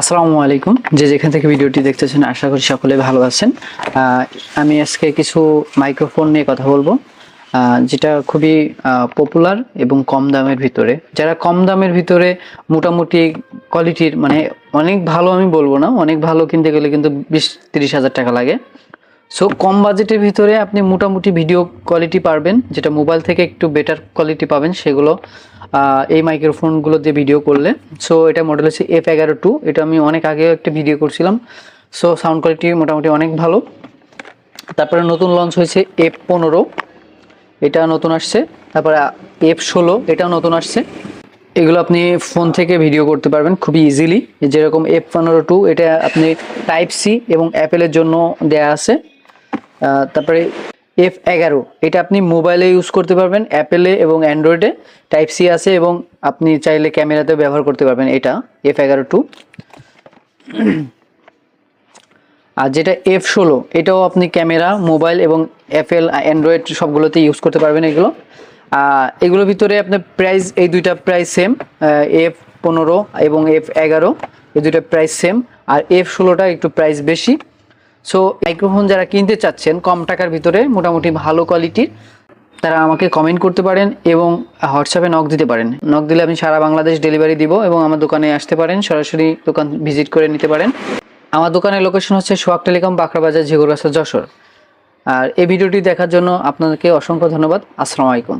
আসসালামু আলাইকুম। যে যেখান থেকে ভিডিওটি দেখতেছেন, আশা করি সকলে ভালো আছেন। আমি আজকে কিছু মাইক্রোফোন নিয়ে কথা বলব যেটা খুবই পপুলার এবং কম দামের ভিতরে। যারা কম দামের ভিতরে মোটামুটি কোয়ালিটির মানে অনেক ভালো আমি বলব না, অনেক ভালো কিনতে গেলে কিন্তু বিশ তিরিশ হাজার টাকা লাগে। সো কম বাজেটের ভিতরে আপনি মোটামুটি ভিডিও কোয়ালিটি পারবেন, যেটা মোবাইল থেকে একটু বেটার কোয়ালিটি পাবেন, সেগুলো এই মাইক্রোফোনগুলো দিয়ে ভিডিও করলে। সো এটা মডেল হচ্ছে এফ এগারো টু এটা আমি অনেক আগেও একটা ভিডিও করছিলাম। সো সাউন্ড কোয়ালিটি মোটামুটি অনেক ভালো। তারপরে নতুন লঞ্চ হয়েছে এফ পনেরো, এটা নতুন আসছে। তারপরে এফ ষোলো, এটাও নতুন আসছে। এগুলো আপনি ফোন থেকে ভিডিও করতে পারবেন খুবই ইজিলি যেরকম এফ পনেরো টু এটা আপনি টাইপ সি এবং অ্যাপেলের জন্য দেয়া আছে। তারপরে এফ এগারো, এটা আপনি মোবাইলে ইউজ করতে পারবেন অ্যাপেলে এবং অ্যান্ড্রয়েডে টাইপ সি আছে এবং আপনি চাইলে ক্যামেরাতেও ব্যবহার করতে পারবেন এটা এফ এগারো টু আর যেটা এফ ষোলো, এটাও আপনি ক্যামেরা মোবাইল এবং অ্যাপেল অ্যান্ড্রয়েড সবগুলোতে ইউজ করতে পারবেন এগুলো। এগুলোর ভিতরে আপনার প্রাইস এই দুইটা প্রাইস সেম এফ পনেরো এবং এফ এগারো, এই দুইটা প্রাইস সেম আর এফ ষোলোটা একটু প্রাইস বেশি। সো মাইক্রোফোন যারা কিনতে চাচ্ছেন, কম টাকার ভিতরে মোটামুটি ভালো কোয়ালিটির তারা আমাকে কমেন্ট করতে পারেন এবং হোয়াটসঅ্যাপে নক দিতে পারেন। নক দিলে আমি সারা বাংলাদেশ ডেলিভারি দিব এবং আমার দোকানে আসতে পারেন, সরাসরি দোকান ভিজিট করে নিতে পারেন। আমার দোকানের লোকেশন হচ্ছে সোহাগ টেলিকম, বাঁকড়াবাজার ঝিগুরগাছা যশোর। আর এই ভিডিওটি দেখার জন্য আপনাকে অসংখ্য ধন্যবাদ। আসসালামু আলাইকুম।